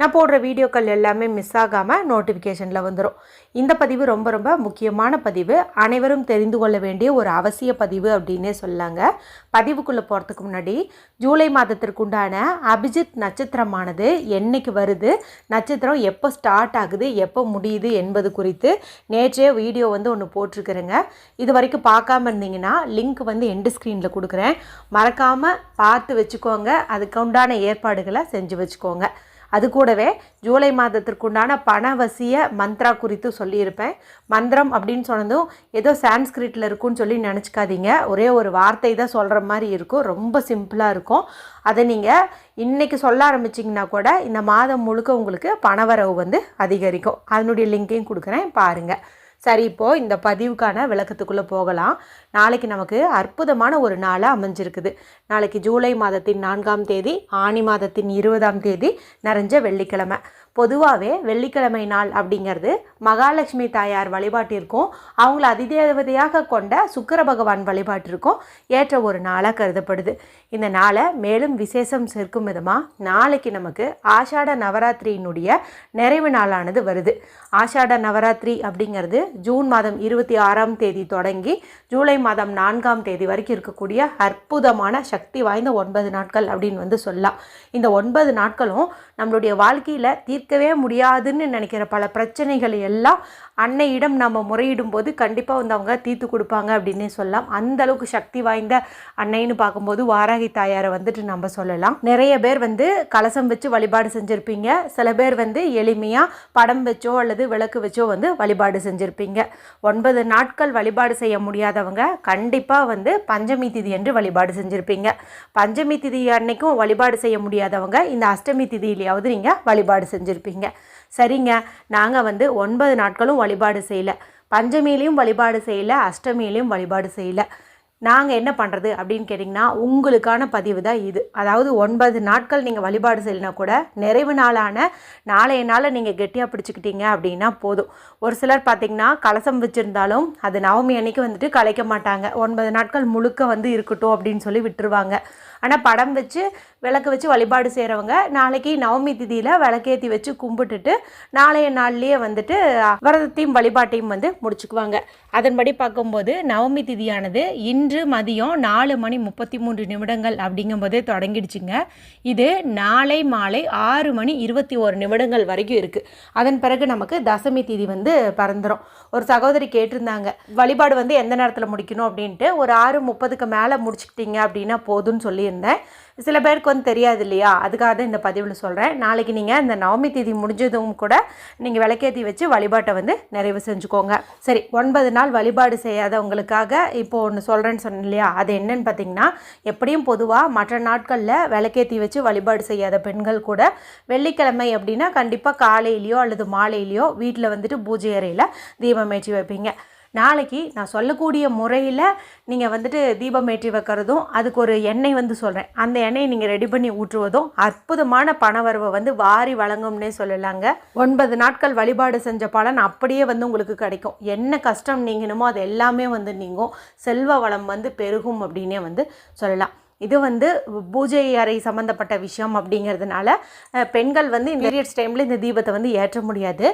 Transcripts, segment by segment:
நான் போடுற வீடியோக்கள் எல்லாமே மிஸ் ஆகாமல் நோட்டிஃபிகேஷனில் வந்துடும் இந்த பதிவு ரொம்ப ரொம்ப முக்கியமான பதிவு. அனைவரும் தெரிந்து கொள்ள வேண்டிய ஒரு அவசிய பதிவு அப்படின்னே சொல்லாங்க. பதிவுக்குள்ளே போகிறதுக்கு முன்னாடி ஜூலை மாதத்திற்குண்டான அபிஜித் நட்சத்திரமானது என்றைக்கு வருது? நட்சத்திரம் எப்போ ஸ்டார்ட் ஆகுது? எப்போ முடியுது? என்பது குறித்து நேற்றே வீடியோ வந்து ஒன்று போட்டிருக்கிறேங்க. இது வரைக்கும் பார்க்காம இருந்தீங்கன்னா லிங்க் வந்து எண்டு ஸ்க்ரீனில் கொடுக்குறேன். மறக்காமல் பார்த்து வச்சுக்கோங்க. அதுக்கு உண்டான ஏற்பாடுகளை செஞ்சு வச்சுக்கோங்க. அது கூடவே ஜூலை மாதத்திற்குண்டான பணவசிய மந்த்ரா குறித்து சொல்லியிருப்பேன். மந்திரம் அப்படின்னு சொன்னதும் ஏதோ சான்ஸ்கிரிட்டில் இருக்குன்னு சொல்லி நினச்சிக்காதீங்க. ஒரே ஒரு வார்த்தை தான் சொல்கிற மாதிரி இருக்கும். ரொம்ப சிம்பிளாக இருக்கும். அதை நீங்கள் இன்றைக்கி சொல்ல ஆரம்பிச்சிங்கன்னா கூட இந்த மாதம் முழுக்க உங்களுக்கு பணவரவு வந்து அதிகரிக்கும். அதனுடைய லிங்கையும் கொடுக்குறேன். பாருங்கள் சரி இப்போது இந்த பதிவுக்கான விளக்கத்துக்குள்ளே போகலாம். நாளைக்கு நமக்கு அற்புதமான ஒரு நாளாக அமைஞ்சிருக்குது. நாளைக்கு ஜூலை மாதத்தின் நான்காம் தேதி ஆனி மாதத்தின் இருபதாம் தேதி நிறைஞ்ச வெள்ளிக்கிழமை. பொதுவாகவே வெள்ளிக்கிழமை நாள் அப்படிங்கிறது மகாலட்சுமி தாயார் வழிபாட்டிற்கும் அவங்கள அதிதேவதையாக கொண்ட சுக்கர பகவான் வழிபாட்டிற்கும் ஏற்ற ஒரு நாளாக கருதப்படுது. இந்த நாளை மேலும் விசேஷம் சேர்க்கும் விதமாக நாளைக்கு நமக்கு ஆஷாட நவராத்திரியினுடைய நிறைவு நாளானது வருது. ஆஷாட நவராத்திரி அப்படிங்கிறது ஜூன் மாதம் இருபத்தி ஆறாம் தேதி தொடங்கி ஜூலை மாதம் நான்காம் தேதி வரைக்கும் இருக்கக்கூடிய அற்புதமான சக்தி வாய்ந்த ஒன்பது நாட்கள் அப்படின்னு வந்து சொல்லலாம். இந்த ஒன்பது நாட்களும் நம்மளுடைய வாழ்க்கையில் தீர்க்கவே முடியாதுன்னு நினைக்கிற பல பிரச்சனைகள் எல்லாம் அன்னையிடம் நம்ம முறையிடும் போது கண்டிப்பாக வந்து அவங்க தீர்த்து கொடுப்பாங்க அப்படின்னே சொல்லலாம். அந்த அளவுக்கு சக்தி வாய்ந்த அன்னைன்னு பார்க்கும்போது வாராகி தாயாரை வந்துட்டு நம்ம சொல்லலாம். நிறைய பேர் வந்து கலசம் வச்சு வழிபாடு செஞ்சுருப்பீங்க. சில பேர் வந்து எளிமையாக படம் வச்சோ அல்லது விளக்கு வச்சோ வந்து வழிபாடு செஞ்சுருப்பீங்க. ஒன்பது நாட்கள் வழிபாடு செய்ய முடியாதவங்க கண்டிப்பாக வந்து பஞ்சமி திதி என்று வழிபாடு செஞ்சுருப்பீங்க. பஞ்சமி திதி அன்னைக்கும் வழிபாடு செய்ய முடியாதவங்க இந்த அஷ்டமி திதியிலையாவது நீங்கள் வழிபாடு செஞ்சுருப்பீங்க. சரிங்க நாங்கள் வந்து ஒன்பது நாட்களும் வழிபாடு செய்யலை. பஞ்சமியிலையும் வழிபாடு செய்யலை அஷ்டமியிலையும் வழிபாடு செய்யலை. நாங்கள் என்ன பண்ணுறது அப்படின்னு கேட்டிங்கன்னா உங்களுக்கான பதிவு தான் இது. அதாவது ஒன்பது நாட்கள் நீங்கள் வழிபாடு செய்யலைனா கூட நிறைவு நாளான நாளைய நாளை நீங்கள் கெட்டியாக பிடிச்சிக்கிட்டீங்க அப்படின்னா போதும். ஒரு சிலர் பார்த்திங்கன்னா கலசம் வச்சுருந்தாலும் அது நவமி அன்னைக்கு வந்துட்டு கலைக்க மாட்டாங்க. ஒன்பது நாட்கள் முழுக்க வந்து இருக்கட்டும் அப்படின்னு சொல்லி விட்டுருவாங்க. ஆனால் படம் வச்சு விளக்கு வச்சு வழிபாடு செய்கிறவங்க நாளைக்கு நவமி திதியில் விளக்கேற்றி வச்சு கும்பிட்டுட்டு நாளைய நாள்லேயே வந்துட்டு விரதத்தையும் வழிபாட்டையும் வந்து முடிச்சுக்குவாங்க. அதன்படி பார்க்கும்போது நவமி திதியானது இன் இன்று மதியம் நாலு மணி முப்பத்தி மூன்று நிமிடங்கள் அப்படிங்கும்போதே தொடங்கிடுச்சுங்க. இது நாளை மாலை ஆறு மணி இருபத்தி ஓரு நிமிடங்கள் வரைக்கும் இருக்குது அதன் பிறகு நமக்கு தசமி திதி வந்து பறந்துடும் ஒரு சகோதரி கேட்டிருந்தாங்க வழிபாடு வந்து எந்த நேரத்தில் முடிக்கணும்? அப்படின்ட்டு ஒரு ஆறு முப்பதுக்கு மேலே முடிச்சுக்கிட்டீங்க அப்படின்னா போதும்னு சொல்லியிருந்தேன். சில பேருக்கு வந்து தெரியாது இல்லையா? அதுக்காக தான் இந்த பதிவில் சொல்கிறேன் நாளைக்கு நீங்கள் இந்த நவமி தேதி முடிஞ்சதும் கூட நீங்கள் விளக்கேற்றி வச்சு வழிபாட்டை வந்து நிறைவு செஞ்சுக்கோங்க. சரி ஒன்பது நாள் வழிபாடு செய்யாதவங்களுக்காக இப்போ ஒன்று சொல்கிறேன்னு சொன்னேன் இல்லையா? அது என்னன்னு பார்த்தீங்கன்னா எப்படியும் பொதுவாக மற்ற நாட்களில் விளக்கேற்றி வச்சு வழிபாடு செய்யாத பெண்கள் கூட வெள்ளிக்கிழமை அப்படின்னா கண்டிப்பாக காலையிலையோ அல்லது மாலையிலையோ வீட்டில் வந்துட்டு பூஜை அறையில் தீபம் ஏற்றி வைப்பீங்க. நாளைக்கு நான் சொல்லக்கூடிய முறையில் நீங்கள் வந்துட்டு தீபம் ஏற்றி வைக்கிறதும் அதுக்கு ஒரு எண்ணெய் வந்து சொல்கிறேன் அந்த எண்ணெயை நீங்கள் ரெடி பண்ணி ஊற்றுவதும் அற்புதமான பணவரவை வந்து வாரி வழங்கும்னே சொல்லலாங்க. ஒன்பது நாட்கள் வழிபாடு செஞ்ச பலன் அப்படியே வந்து உங்களுக்கு கிடைக்கும். என்ன கஷ்டம் நீங்கணுமோ அது எல்லாமே வந்து நீங்கும். செல்வ வளம் வந்து பெருகும் அப்படின்னே வந்து சொல்லலாம். இது வந்து பூஜை அறை சம்மந்தப்பட்ட விஷயம் அப்படிங்கிறதுனால பெண்கள் வந்து இந்த பீரியட்ஸ் டைமில் இந்த தீபத்தை வந்து ஏற்ற முடியாது.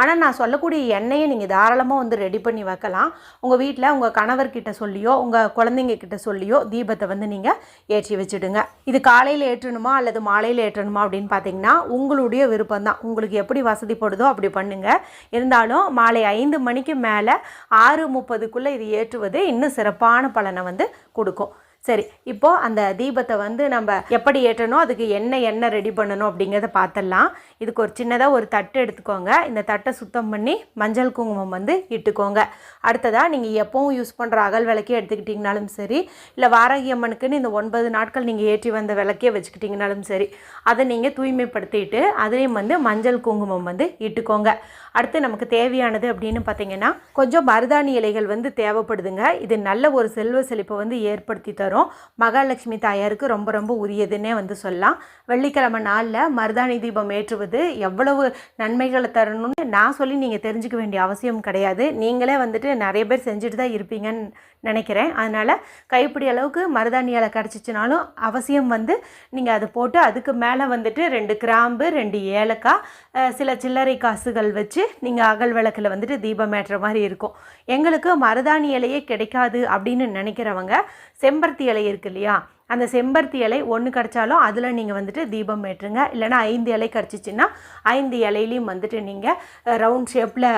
ஆனால் நான் சொல்லக்கூடிய எண்ணெயை நீங்கள் தாராளமாக வந்து ரெடி பண்ணி வைக்கலாம். உங்கள் வீட்டில் உங்கள் கணவர்கிட்ட சொல்லியோ உங்கள் குழந்தைங்க கிட்ட சொல்லியோ தீபத்தை வந்து நீங்கள் ஏற்றி வச்சுடுங்க. இது காலையில் ஏற்றணுமா அல்லது மாலையில் ஏற்றணுமா அப்படின்னு பார்த்தீங்கன்னா உங்களுடைய விருப்பம் தான். உங்களுக்கு எப்படி வசதிப்படுதோ அப்படி பண்ணுங்கள் இருந்தாலும் மாலை ஐந்து மணிக்கு மேலே ஆறு முப்பதுக்குள்ளே இது ஏற்றுவது இன்னும் சிறப்பான பலனை வந்து கொடுக்கும். சரி இப்போது அந்த தீபத்தை வந்து நம்ம எப்படி ஏற்றணும்? அதுக்கு என்ன எண்ணெய் ரெடி பண்ணணும் அப்படிங்கிறத பார்த்துடலாம். இதுக்கு ஒரு சின்னதாக ஒரு தட்டு எடுத்துக்கோங்க. இந்த தட்டை சுத்தம் பண்ணி மஞ்சள் குங்குமம் வந்து இட்டுக்கோங்க. அடுத்ததாக நீங்கள் எப்பவும் யூஸ் பண்ணுற அகல் விளக்கே எடுத்துக்கிட்டிங்கனாலும் சரி இல்லை வாராகி அம்மனுக்குன்னு இந்த ஒன்பது நாட்கள் நீங்கள் ஏற்றி வந்த விளக்கே வச்சுக்கிட்டிங்கனாலும் சரி அதை நீங்கள் தூய்மைப்படுத்திட்டு அதுலேயும் வந்து மஞ்சள் குங்குமம் வந்து இட்டுக்கோங்க. அடுத்து நமக்கு தேவையானது அப்படின்னு பார்த்தீங்கன்னா கொஞ்சம் மருதாணி இலைகள் வந்து தேவைப்படுதுங்க. இது நல்ல ஒரு செல்வ செழிப்பை வந்து ஏற்படுத்தி தரும். வரும். மகாலட்சுமி தாயாருக்கு ரொம்ப ரொம்ப உரியதுன்னே வந்து சொல்லலாம். வெள்ளிக்கிழமை நாளில் மருதாணி தீபம் ஏற்றுவது எவ்வளவு நன்மைகளை தரணும்னு நான் சொல்லி நீங்கள் தெரிஞ்சுக்க வேண்டிய அவசியம் கிடையாது. நீங்களே வந்துட்டு நிறைய பேர் செஞ்சுட்டு தான் இருப்பீங்கன்னு நினைக்கிறேன். அதனால் கைப்பிடி அளவுக்கு மருதாணி இலை கிடச்சிச்சினாலும் அவசியம் வந்து நீங்கள் அதை போட்டு அதுக்கு மேலே வந்துட்டு ரெண்டு கிராம்பு ரெண்டு ஏலக்காய் சில சில்லறை காசுகள் வச்சு நீங்கள் அகல் விளக்கில் வந்துட்டு தீபம் ஏற்றுற மாதிரி இருக்கும். எங்களுக்கு மருதாணி இலையே கிடைக்காது அப்படின்னு நினைக்கிறவங்க செம்பருத்தி இலை இருக்கு இல்லையா? அந்த செம்பருத்தி இலை ஒன்று கிடச்சாலும் அதில் நீங்கள் வந்துட்டு தீபம் ஏற்றுங்க. இல்லைன்னா ஐந்து இலை கிடச்சிச்சின்னா ஐந்து இலையிலையும் வந்துட்டு நீங்கள் ரவுண்ட் ஷேப்பில்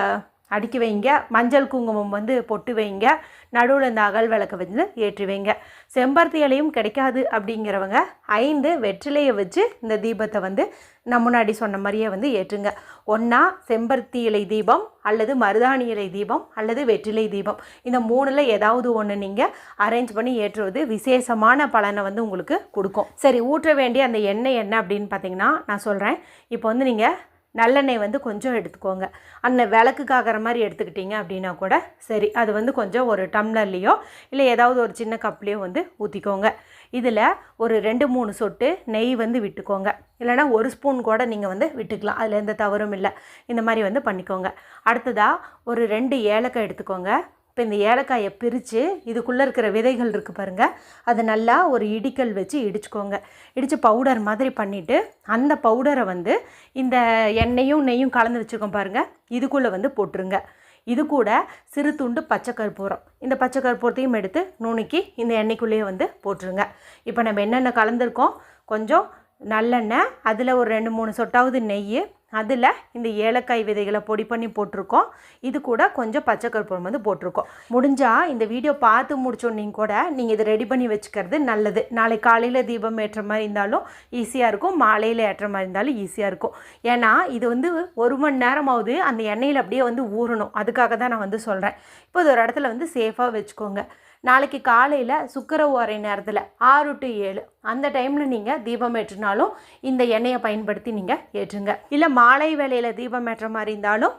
அடுக்கி வைங்க. மஞ்சள் குங்குமம் வந்து பொட்டு வைங்க. நடுவில் இந்த அகல் விளக்க வந்து ஏற்றி வைங்க. செம்பருத்தி இலையும் கிடைக்காது அப்படிங்கிறவங்க ஐந்து வெற்றிலையை வச்சு இந்த தீபத்தை வந்து நான் முன்னாடி சொன்ன மாதிரியே வந்து ஏற்றுங்க. ஒன்றா செம்பருத்தி இலை தீபம் அல்லது மருதாணி இலை தீபம் அல்லது வெற்றிலை தீபம். இந்த மூணில் ஏதாவது ஒன்று நீங்கள் அரேஞ்ச் பண்ணி ஏற்றுவது விசேஷமான பலனை வந்து உங்களுக்கு கொடுக்கும். சரி ஊற்ற வேண்டிய அந்த எண்ணெய் என்ன அப்படின்னு பார்த்தீங்கன்னா நான் சொல்கிறேன் இப்போ வந்து நீங்கள் நல்லெண்ணெய் வந்து கொஞ்சம் எடுத்துக்கோங்க. அந்த விளக்குக்காகிற மாதிரி எடுத்துக்கிட்டீங்க அப்படின்னா கூட சரி அது வந்து கொஞ்சம் ஒரு டம்ளர்லேயோ இல்லை ஏதாவது ஒரு சின்ன கப்லேயோ வந்து ஊற்றிக்கோங்க இதில் ஒரு ரெண்டு மூணு சொட்டு நெய் வந்து விட்டுக்கோங்க. இல்லைனா ஒரு ஸ்பூன் கூட நீங்கள் வந்து விட்டுக்கலாம். அதில் எந்த தவறும் இல்லை. இந்த மாதிரி வந்து பண்ணிக்கோங்க. அடுத்ததாக ஒரு ரெண்டு ஏலக்காய் எடுத்துக்கோங்க. இப்போ இந்த ஏலக்காயை பிரித்து இதுக்குள்ளே இருக்கிற விதைகள் இருக்குது பாருங்கள் அதை நல்லா ஒரு இடிக்கல் வச்சு இடிச்சுக்கோங்க. இடித்து பவுடர் மாதிரி பண்ணிவிட்டு அந்த பவுடரை வந்து இந்த எண்ணெயும் நெய்யும் கலந்து வச்சுருக்கோம் பாருங்கள் இதுக்குள்ளே வந்து போட்டுருங்க. இது கூட சிறு துண்டு பச்சை கற்பூரம். இந்த பச்சை கற்பூரத்தையும் எடுத்து நுணுக்கி இந்த எண்ணெய்க்குள்ளேயே வந்து போட்டுருங்க. இப்போ நம்ம என்னென்ன கலந்துருக்கோம்? கொஞ்சம் நல்லெண்ணெய் அதில் ஒரு ரெண்டு மூணு சொட்டாவது நெய் அதில் இந்த ஏலக்காய் விதைகளை பொடி பண்ணி போட்டிருக்கோம். இது கூட கொஞ்சம் பச்சை கற்பூரம் வந்து போட்டிருக்கோம். முடிஞ்சால் இந்த வீடியோ பார்த்து முடிச்சோன்னீங்க கூட நீங்கள் இதை ரெடி பண்ணி வச்சுக்கிறது நல்லது. நாளை காலையில் தீபம் ஏற்ற மாதிரி இருந்தாலும் ஈஸியாக இருக்கும். மாலையில் ஏற்ற மாதிரி இருந்தாலும் ஈஸியாக இருக்கும். ஏன்னா இது வந்து ஒரு மணி நேரமாவது அந்த எண்ணெயில் அப்படியே வந்து ஊறணும். அதுக்காக தான் நான் வந்து சொல்கிறேன் இப்போ இது ஒரு இடத்துல வந்து சேஃபாக வச்சுக்கோங்க. நாளைக்கு காலையில் சுக்கர ஓரை நேரத்தில் ஆறு டு ஏழு. அந்த டைமில் நீங்கள் தீபம் ஏற்றினாலும் இந்த எண்ணெயை பயன்படுத்தி நீங்கள் ஏற்றுங்க. இல்லை மாலை வேலையில் தீபம் ஏற்ற மாதிரி இருந்தாலும்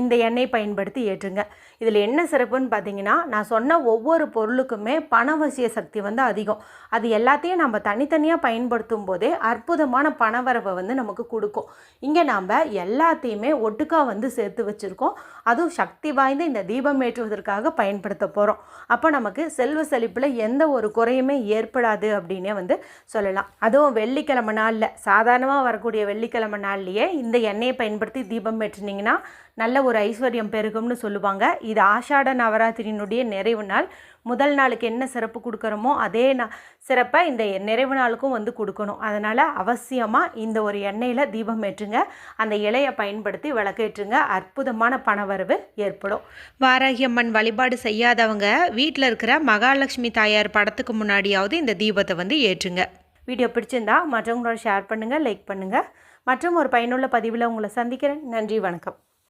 இந்த எண்ணெய் பயன்படுத்தி ஏற்றுங்க. இதில் என்ன சிறப்புன்னு பார்த்தீங்கன்னா நான் சொன்ன ஒவ்வொரு பொருளுக்குமே பணவசிய சக்தி வந்து அதிகம். அது எல்லாத்தையும் நம்ம தனித்தனியாக பயன்படுத்தும் போதே அற்புதமான பணவரவை வந்து நமக்கு கொடுக்கும். இங்கே நாம் எல்லாத்தையுமே ஒட்டுக்காக வந்து சேர்த்து வச்சுருக்கோம். அதுவும் சக்தி வாய்ந்த இந்த தீபம் ஏற்றுவதற்காக பயன்படுத்த போகிறோம் அப்போ நமக்கு செல்வ செழிப்பில் எந்த ஒரு குறையுமே ஏற்படாது அப்படின்னே வந்து சொல்லலாம். அதுவும் வெள்ளிக்கிழமை நாளில் சாதாரணமாக வரக்கூடிய வெள்ளிக்கிழமை நாள்லேயே இந்த எண்ணெயை பயன்படுத்தி தீபம் ஏற்றுனீங்கன்னா நல்ல ஒரு ஐஸ்வர்யம் பெருகும்னு சொல்லுவாங்க. இது ஆஷாட நவராத்திரியினுடைய நிறைவு நாள். முதல் நாளுக்கு என்ன சிறப்பு கொடுக்குறோமோ அதே நா சிறப்பை இந்த நிறைவு நாளுக்கும் வந்து கொடுக்கணும். அதனால் அவசியமாக இந்த ஒரு எண்ணெயில் தீபம் ஏற்றுங்க. அந்த இலையை பயன்படுத்தி விளக்கேற்றுங்க. அற்புதமான பணவரவு ஏற்படும். வாராகி அம்மன் வழிபாடு செய்யாதவங்க வீட்டில் இருக்கிற மகாலட்சுமி தாயார் படத்துக்கு முன்னாடியாவது இந்த தீபத்தை வந்து ஏற்றுங்க. வீடியோ பிடிச்சிருந்தா மற்றவங்களோட ஷேர் பண்ணுங்கள் லைக் பண்ணுங்கள் மற்றும் ஒரு பயனுள்ள பதிவில் உங்களை சந்திக்கிறேன். நன்றி வணக்கம்.